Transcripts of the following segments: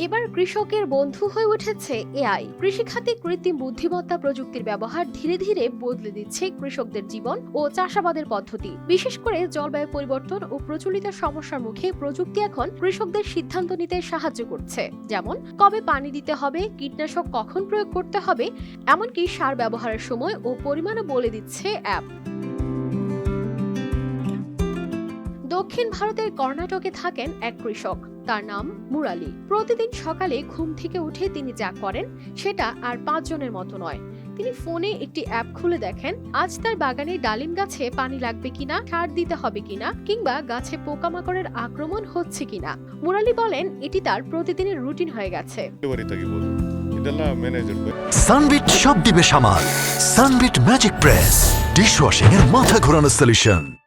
এবার কৃষকের বন্ধু হয়ে উঠেছে এআই। কৃষিখাতে কৃত্রিম বুদ্ধিমত্তা প্রযুক্তির ব্যবহার ধীরে ধীরে বদলে দিচ্ছে কৃষকদের জীবন ও চাষাবাদের পদ্ধতি। বিশেষ করে জলবায়ু পরিবর্তন ও প্রচলিত সমস্যার মুখে প্রযুক্তি এখন কৃষকদের সিদ্ধান্ত নিতে সাহায্য করছে। যেমন, কবে পানি দিতে হবে, কীটনাশক কখন প্রয়োগ করতে হবে, এমনকি সার ব্যবহারের সময় ও পরিমাণও বলে দিচ্ছে অ্যাপ। দক্ষিণ ভারতের কর্ণাটকে থাকেন এক কৃষক। তার নাম মুরালি। প্রতিদিন সকালে ঘুম থেকে উঠে তিনি যা করেন সেটা আর পাঁচজনের মতো নয়। তিনি ফোনে একটি অ্যাপ খুলে দেখেন আজ তার বাগানে ডালিম গাছে পানি লাগবে কিনা সার দিতে হবে কিনা কিংবা গাছে পোকামাকড়ের আক্রমণ হচ্ছে কিনা। মুরালি বলেন এটি তার প্রতিদিনের রুটিন হয়ে গেছে। সানবিট সব দিবে সামাল। Sunbit magic press. ডিশওয়াশিং এর মাথা ঘোরানো সলিউশন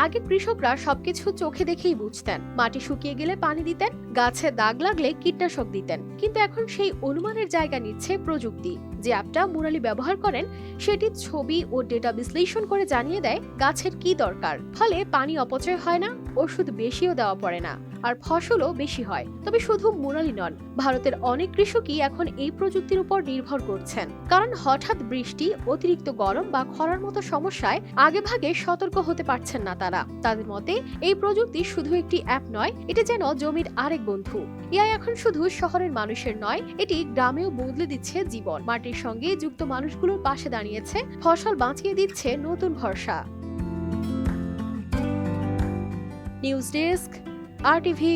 আগে কৃষকরা সবকিছু চোখে দেখেই বুঝতেন। মাটি শুকিয়ে গেলে পানি দিতেন, গাছে দাগ লাগলে কীটনাশক দিতেন। কিন্তু এখন সেই অনুমানের জায়গা নিচ্ছে প্রযুক্তি। যে অ্যাপটা মুরালি ব্যবহার করেন, সেটি ছবি ও ডেটা বিশ্লেষণ করে জানিয়ে দেয় গাছের কি দরকার। ফলে পানি অপচয় হয় না, ওষুধ বেশিও দেওয়া পড়ে না। আর ফসলও বেশি হয়। তবে শুধু মুরালি নন, ভারতের অনেক কৃষকই এখন এই প্রযুক্তির উপর নির্ভর করছেন। কারণ হঠাৎ বৃষ্টি, অতিরিক্ত গরম বা খরার মতো সমস্যায় আগেভাগে সতর্ক হতে পারছেন না তারা। তাদের মতে, এই প্রযুক্তি শুধু একটি অ্যাপ নয়, এটি যেন জমির আরেক বন্ধু। এআই এখন শুধু শহরের মানুষের নয়, এটি গ্রামেও বদলে দিচ্ছে জীবন। মাটির সঙ্গে যুক্ত মানুষগুলোর পাশে দাঁড়িয়েছে, ফসল বাঁচিয়ে দিচ্ছে নতুন ভরসা। নিউজ ডেস্ক, আর টিভি